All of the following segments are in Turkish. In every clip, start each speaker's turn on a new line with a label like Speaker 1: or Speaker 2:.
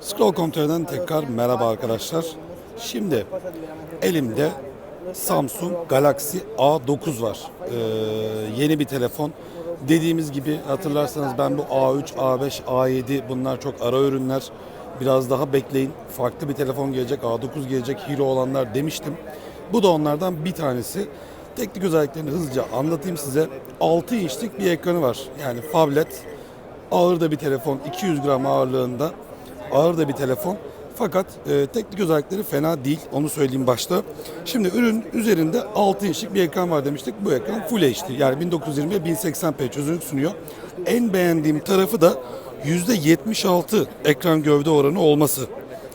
Speaker 1: Scroll.com.tr'den tekrar merhaba arkadaşlar. Şimdi elimde Samsung Galaxy A9 var. Ee, yeni bir telefon. Dediğimiz gibi hatırlarsanız ben bu A3, A5, A7 bunlar çok ara ürünler. Biraz daha bekleyin. Farklı bir telefon gelecek, A9 gelecek, Hero olanlar demiştim. Bu da onlardan bir tanesi. Teknik özelliklerini hızlıca anlatayım size. 6 inçlik bir ekranı var. Yani phablet ağır da bir telefon 200 gram ağırlığında ağır da bir telefon fakat e, teknik özellikleri fena değil onu söyleyeyim başta. Şimdi ürün üzerinde 6 inçlik bir ekran var demiştik. Bu ekran Full HD yani 1920 1080p çözünürlük sunuyor. En beğendiğim tarafı da %76 ekran gövde oranı olması.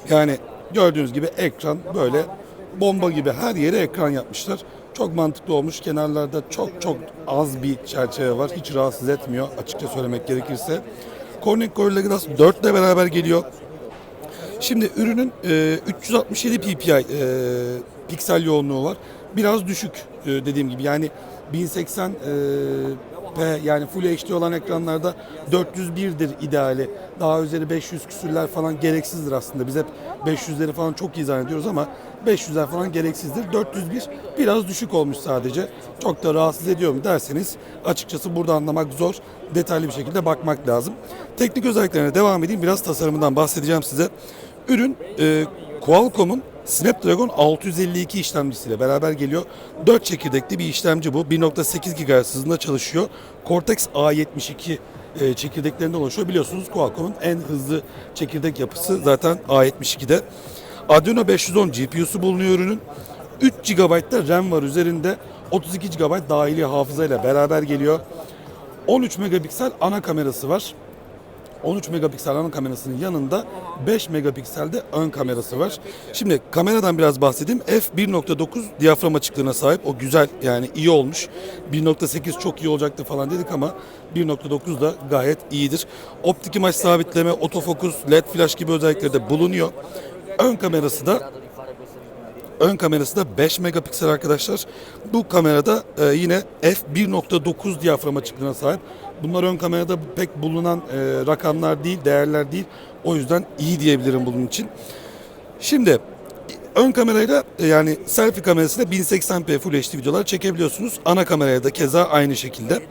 Speaker 1: Yani gördüğünüz gibi ekran böyle bomba gibi her yere ekran yapmışlar. Çok mantıklı olmuş. Kenarlarda çok çok az bir çerçeve var. Hiç rahatsız etmiyor açıkça söylemek gerekirse. Corning Gorilla Glass 4 ile beraber geliyor. Şimdi ürünün e, 367 ppi e, piksel yoğunluğu var. Biraz düşük e, dediğim gibi. Yani 1080 e, p yani Full HD olan ekranlarda 401'dir ideali. Daha üzeri 500 küsürler falan gereksizdir aslında. Biz hep 500'leri falan çok iyi zannediyoruz ama 500'ler falan gereksizdir. 401 biraz düşük olmuş sadece. Çok da rahatsız ediyor mu derseniz açıkçası burada anlamak zor. Detaylı bir şekilde bakmak lazım. Teknik özelliklerine devam edeyim. Biraz tasarımından bahsedeceğim size. Ürün e, Qualcomm'un Snapdragon 652 işlemcisiyle beraber geliyor. 4 çekirdekli bir işlemci bu. 1.8 GHz hızında çalışıyor. Cortex A72 e, çekirdeklerinden oluşuyor. Biliyorsunuz Qualcomm'un en hızlı çekirdek yapısı zaten A72'de. Adreno 510 GPU'su bulunuyor ürünün. 3 GB da RAM var üzerinde. 32 GB dahili hafızayla beraber geliyor. 13 megapiksel ana kamerası var. 13 megapiksel ana kamerasının yanında 5 megapikselde ön kamerası var. Şimdi kameradan biraz bahsedeyim. F1.9 diyafram açıklığına sahip. O güzel yani iyi olmuş. 1.8 çok iyi olacaktı falan dedik ama 1.9 da gayet iyidir. Optik imaj sabitleme, otofokus, led flash gibi özellikleri de bulunuyor. Ön kamerası da Ön kamerası da 5 megapiksel arkadaşlar. Bu kamerada e, yine f1.9 diyafram açıklığına sahip. Bunlar ön kamerada pek bulunan e, rakamlar değil, değerler değil. O yüzden iyi diyebilirim bunun için. Şimdi ön kamerayla e, yani selfie kamerasıyla 1080p Full HD videolar çekebiliyorsunuz. Ana kameraya da keza aynı şekilde.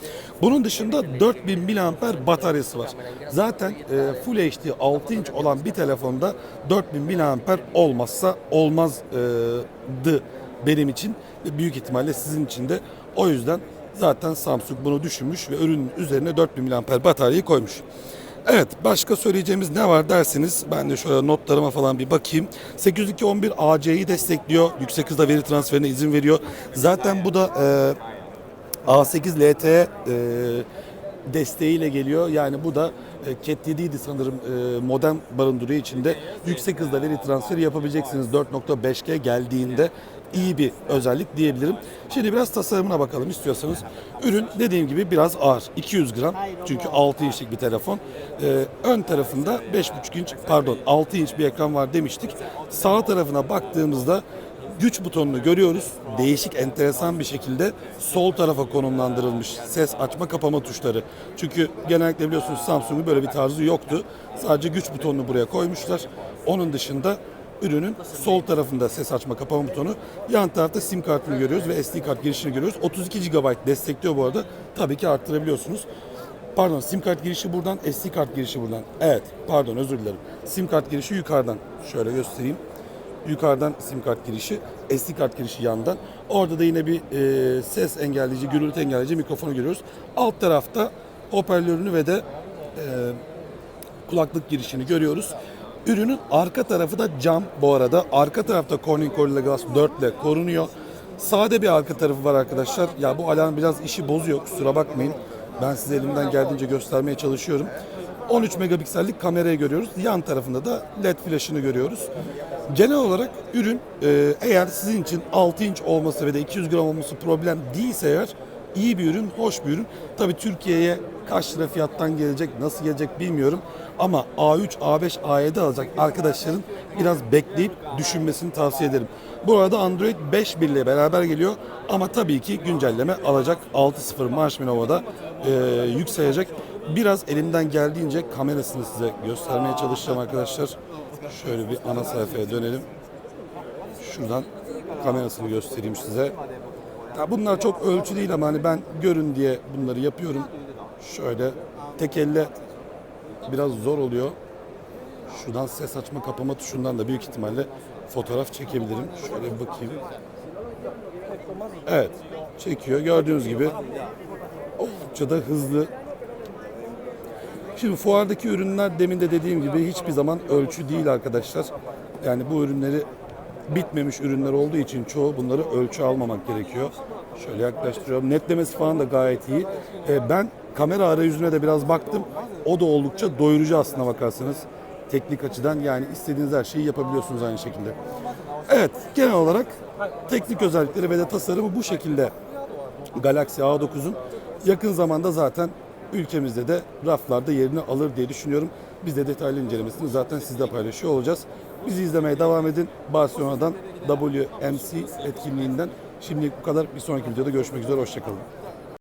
Speaker 1: Bunun dışında 4000 mAh bataryası var. Zaten e, Full HD 6 inç olan bir telefonda 4000 mAh olmazsa olmazdı benim için ve büyük ihtimalle sizin için de. O yüzden zaten Samsung bunu düşünmüş ve ürünün üzerine 4000 mAh bataryayı koymuş. Evet başka söyleyeceğimiz ne var derseniz ben de şöyle notlarıma falan bir bakayım. 802.11 AC'yi destekliyor. Yüksek hızda veri transferine izin veriyor. Zaten bu da e, A8 LTE e, desteğiyle geliyor. Yani bu da e, Cat 7'ydi sanırım e, modem barındırıyor içinde. Yüksek hızda veri transferi yapabileceksiniz 4.5G geldiğinde iyi bir özellik diyebilirim. Şimdi biraz tasarımına bakalım istiyorsanız. Ürün dediğim gibi biraz ağır. 200 gram çünkü 6 inçlik bir telefon. Ee, ön tarafında 5.5 inç pardon 6 inç bir ekran var demiştik. Sağ tarafına baktığımızda güç butonunu görüyoruz. Değişik, enteresan bir şekilde sol tarafa konumlandırılmış ses açma kapama tuşları. Çünkü genellikle biliyorsunuz Samsung'un böyle bir tarzı yoktu. Sadece güç butonunu buraya koymuşlar. Onun dışında ürünün sol tarafında ses açma kapama butonu. Yan tarafta sim kartını görüyoruz ve SD kart girişini görüyoruz. 32 GB destekliyor bu arada. Tabii ki arttırabiliyorsunuz. Pardon sim kart girişi buradan, SD kart girişi buradan. Evet pardon özür dilerim. Sim kart girişi yukarıdan. Şöyle göstereyim. Yukarıdan sim kart girişi, SD kart girişi yandan. Orada da yine bir e, ses engelleyici, gürültü engelleyici mikrofonu görüyoruz. Alt tarafta hoparlörünü ve de e, kulaklık girişini görüyoruz. Ürünün arka tarafı da cam bu arada. Arka tarafta Corning Gorilla Glass 4 ile korunuyor. Sade bir arka tarafı var arkadaşlar. Ya bu alarm biraz işi bozuyor kusura bakmayın. Ben size elimden geldiğince göstermeye çalışıyorum. 13 megapiksellik kamerayı görüyoruz. Yan tarafında da led flash'ını görüyoruz. Genel olarak ürün e, eğer sizin için 6 inç olması ve de 200 gram olması problem değilse eğer iyi bir ürün, hoş bir ürün. Tabii Türkiye'ye kaç lira fiyattan gelecek, nasıl gelecek bilmiyorum. Ama A3, A5, A7 alacak arkadaşların biraz bekleyip düşünmesini tavsiye ederim. Bu arada Android 5.1 ile beraber geliyor ama tabii ki güncelleme alacak. 6.0 Marshmallow'da e, yükselecek. Biraz elimden geldiğince kamerasını size göstermeye çalışacağım arkadaşlar. Şöyle bir ana sayfaya dönelim. Şuradan kamerasını göstereyim size. Ya bunlar çok ölçü değil ama hani ben görün diye bunları yapıyorum. Şöyle tek elle biraz zor oluyor. Şuradan ses açma kapama tuşundan da büyük ihtimalle fotoğraf çekebilirim. Şöyle bir bakayım. Evet çekiyor. Gördüğünüz gibi oldukça da hızlı. Şimdi fuardaki ürünler demin de dediğim gibi hiçbir zaman ölçü değil arkadaşlar. Yani bu ürünleri bitmemiş ürünler olduğu için çoğu bunları ölçü almamak gerekiyor. Şöyle yaklaştırıyorum. Netlemesi falan da gayet iyi. Ee, ben kamera arayüzüne de biraz baktım. O da oldukça doyurucu aslına bakarsanız. Teknik açıdan yani istediğiniz her şeyi yapabiliyorsunuz aynı şekilde. Evet genel olarak teknik özellikleri ve de tasarımı bu şekilde Galaxy A9'un yakın zamanda zaten ülkemizde de raflarda yerini alır diye düşünüyorum. Biz de detaylı incelemesini zaten sizle paylaşıyor olacağız. Bizi izlemeye devam edin. Barcelona'dan WMC etkinliğinden. Şimdilik bu kadar. Bir sonraki videoda görüşmek üzere. Hoşçakalın.